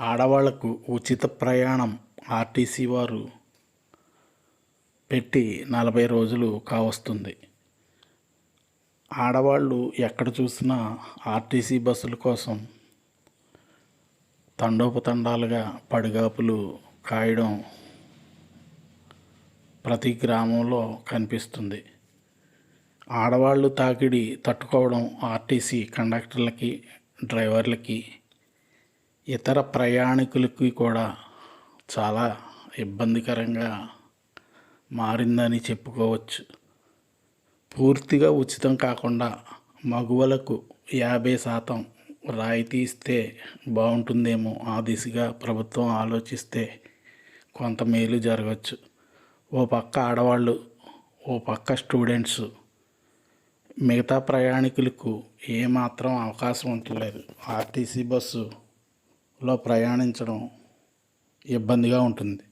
ఆడవాళ్ళకు ఉచిత ప్రయాణం ఆర్టీసీ వారు పెట్టి నలభై రోజులు కావస్తుంది. ఆడవాళ్ళు ఎక్కడ చూసినా ఆర్టీసీ బస్సుల కోసం తండోపతండాలుగా పడిగాపులు కాయడం ప్రతి గ్రామంలో కనిపిస్తుంది. ఆడవాళ్ళు తాకిడి తట్టుకోవడం ఆర్టీసీ కండక్టర్లకి డ్రైవర్లకి ఇతర ప్రయాణికులకి కూడా చాలా ఇబ్బందికరంగా మారిందని చెప్పుకోవచ్చు. పూర్తిగా ఉచితం కాకుండా మగువలకు యాభై శాతం రాయితీ ఇస్తే బాగుంటుందేమో ఆ దిశగా ప్రభుత్వం ఆలోచిస్తే కొంత మేలు జరగవచ్చు ఓ పక్క ఆడవాళ్ళు ఓ పక్క స్టూడెంట్స్ మిగతా ప్రయాణికులకు ఏమాత్రం అవకాశం ఉండలేదు. ఆర్టీసీ బస్సు లో ప్రయాణించడం ఇబ్బందిగా ఉంటుంది.